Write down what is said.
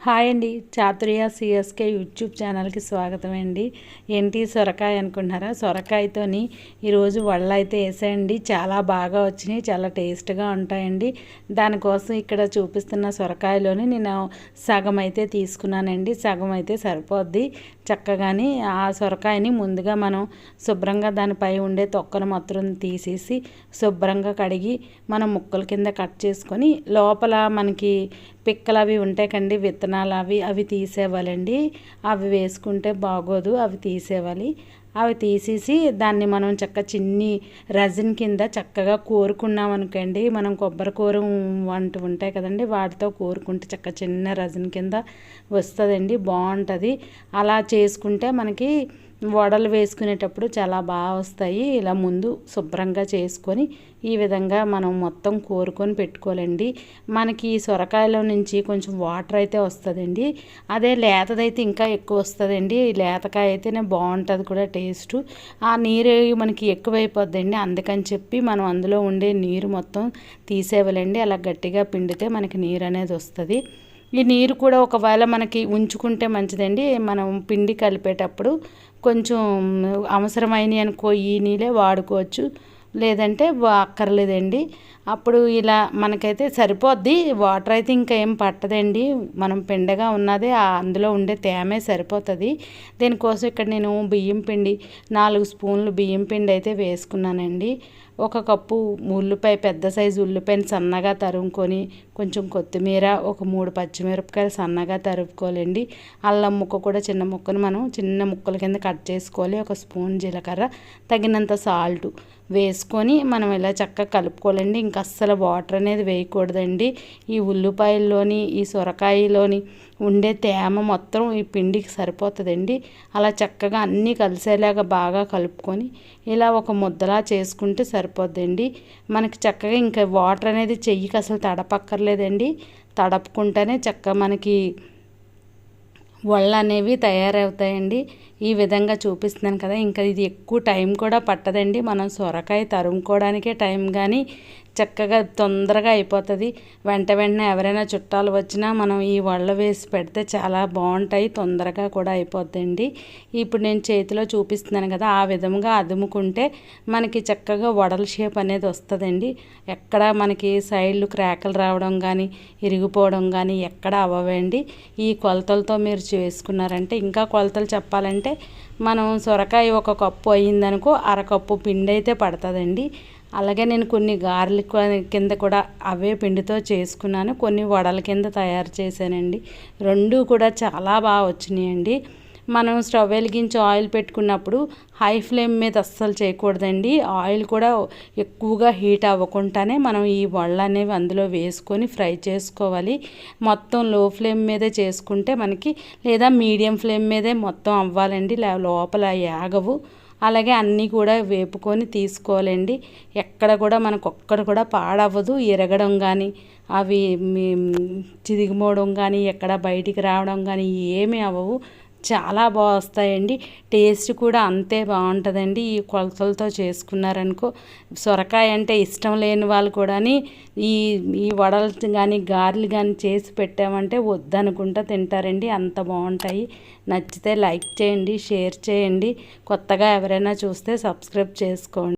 Hi అండి Chaturya CSK YouTube ఛానల్కి స్వాగతం అండి. ఏంటి సొరకాయ అనుకుంటున్నారా? సొరకాయతోని ఈరోజు వడలు అయితే వేసాయండి. చాలా బాగా వచ్చినాయి చాలా టేస్ట్గా ఉంటాయండి. దానికోసం ఇక్కడ చూపిస్తున్న సొరకాయలోని నేను సగం అయితే తీసుకున్నానండి. సగం అయితే సరిపోద్ది. చక్కగాని ఆ సొరకాయని ముందుగా మనం శుభ్రంగా దానిపై ఉండే తొక్కను మొత్తం తీసేసి శుభ్రంగా కడిగి మనం ముక్కల కింద కట్ చేసుకొని లోపల మనకి పిక్కలు అవి ఉంటాయి కండి విత్తనాలు అవి అవి తీసేవాలండి అవి వేసుకుంటే బాగోదు అవి తీసేవాలి అవి తీసేసి దాన్ని మనం చక్క చిన్ని రజన్ కింద చక్కగా కోరుకున్నాం అనుకోండి. మనం కొబ్బరి కూర వంట ఉంటాయి కదండి వాటితో కోరుకుంటే చక్క చిన్న రజన్ కింద వస్తుందండి బాగుంటుంది. అలా చేసుకుంటే మనకి వడలు వేసుకునేటప్పుడు చాలా బాగా వస్తాయి. ఇలా ముందు శుభ్రంగా చేసుకొని ఈ విధంగా మనం మొత్తం కోరుకొని పెట్టుకోవాలండి. మనకి సొరకాయలో నుంచి కొంచెం వాటర్ అయితే వస్తుందండి. అదే లేతదైతే ఇంకా ఎక్కువ వస్తుందండి. లేతకాయ అయితేనే బాగుంటుంది కూడా టేస్ట్. ఆ నీరు మనకి ఎక్కువైపోద్దండి. అందుకని చెప్పి మనం అందులో ఉండే నీరు మొత్తం తీసేవాలండి. అలా గట్టిగా పిండితే మనకి నీరు అనేది వస్తుంది. ఈ నీరు కూడా ఒకవేళ మనకి ఉంచుకుంటే మంచిదండి. మనం పిండి కలిపేటప్పుడు కొంచెం అవసరమైనవి అనుకో ఈ నీళ్ళే వాడుకోవచ్చు. లేదంటే అక్కర్లేదండి. అప్పుడు ఇలా మనకైతే సరిపోద్ది. వాటర్ అయితే ఇంకా ఏం పట్టదండి. మనం పిండగా ఉన్నదే అందులో ఉండే తేమే సరిపోతుంది. దీనికోసం ఇక్కడ నేను బియ్యం పిండి నాలుగు స్పూన్లు బియ్యం పిండి అయితే వేసుకున్నానండి. ఒక కప్పు ఉల్లిపాయ పెద్ద సైజు ఉల్లిపాయని సన్నగా తరుముకొని కొంచెం కొత్తిమీర ఒక మూడు పచ్చిమిరపకాయలు సన్నగా తరుపుకోవాలండి. అల్లం ముక్క కూడా చిన్న ముక్కను మనం చిన్న ముక్కల కింద కట్ చేసుకోవాలి ఒక స్పూన్ జీలకర్ర తగినంత సాల్ట్ వేసుకొని మనం ఇలా చక్కగా కలుపుకోవాలండి. ఇంకా అస్సలు వాటర్ అనేది వేయకూడదండి. ఈ ఉల్లిపాయల్లోని ఈ సొరకాయలోని ఉండే తేమ మొత్తం ఈ పిండికి సరిపోతుందండి. అలా చక్కగా అన్నీ కలిసేలాగా బాగా కలుపుకొని ఇలా ఒక ముద్దలా చేసుకుంటే సరిపోద్దండి. మనకి చక్కగా ఇంకా వాటర్ అనేది చెయ్యికి అసలు తడపక్కర్లేదండి. తడపుకుంటేనే చక్కగా మనకి ఒళ్ళు అనేవి తయారవుతాయండి. ఈ విధంగా చూపిస్తున్నాను కదా ఇంకా ఇది ఎక్కువ టైం కూడా పట్టదండి. మనం సొరకాయ తరుముకోవడానికే టైం కానీ చక్కగా తొందరగా అయిపోతుంది. వెంట వెంటనే ఎవరైనా చుట్టాలు వచ్చినా మనం ఈ వళ్ళ వేసి పెడితే చాలా బాగుంటాయి తొందరగా కూడా అయిపోద్దండి. ఇప్పుడు నేను చేతిలో చూపిస్తున్నాను కదా ఆ విధంగా అదుముకుంటే మనకి చక్కగా వడల షేప్ అనేది వస్తుందండి. ఎక్కడ మనకి సైడ్లు క్రాకలు రావడం కానీ ఇరిగిపోవడం కానీ ఎక్కడ అవ్వవండి. ఈ కొలతలతో మీరు చేసుకున్నారంటే ఇంకా కొలతలు చెప్పాలంటే మనం సొరకాయ ఒక కప్పు అయ్యిందనుకో అరకప్పు పిండి అయితే పడుతుందండి. అలాగే నేను కొన్ని గారెలు కింద కూడా అవే పిండితో చేసుకున్నాను. కొన్ని వడల కింద తయారు చేశానండి. రెండు కూడా చాలా బాగా వచ్చినాయండి. మనం స్టవ్ వెలిగించి ఆయిల్ పెట్టుకున్నప్పుడు హై ఫ్లేమ్ మీద అస్సలు చేయకూడదండి. ఆయిల్ కూడా ఎక్కువగా హీట్ అవ్వకుండానే మనం ఈ వళ్ళు అనేవి అందులో వేసుకొని ఫ్రై చేసుకోవాలి. మొత్తం లో ఫ్లేమ్ మీదే చేసుకుంటే మనకి లేదా మీడియం ఫ్లేమ్ మీదే మొత్తం అవ్వాలండి. లోపల యాగవు అలాగే అన్నీ కూడా వేపుకొని తీసుకోవాలండి. ఎక్కడ కూడా మనకు ఒక్కడ కూడా పాడవ్వదు. ఎరగడం కానీ అవి చిదిగిపోవడం కానీ ఎక్కడ బయటికి రావడం కానీ ఏమీ అవ్వవు. చాలా బాగా వస్తాయండి టేస్ట్ కూడా అంతే బాగుంటుందండి. ఈ కొలతలతో చేసుకున్నారనుకో. సొరకాయ అంటే ఇష్టం లేని వాళ్ళు కూడా ఈ ఈ వడలు కానీ గారెలు కానీ చేసి పెట్టామంటే వద్దనుకుంటా తింటారండి. అంత బాగుంటాయి. నచ్చితే లైక్ చేయండి షేర్ చేయండి. కొత్తగా ఎవరైనా చూస్తే సబ్స్క్రైబ్ చేసుకోండి.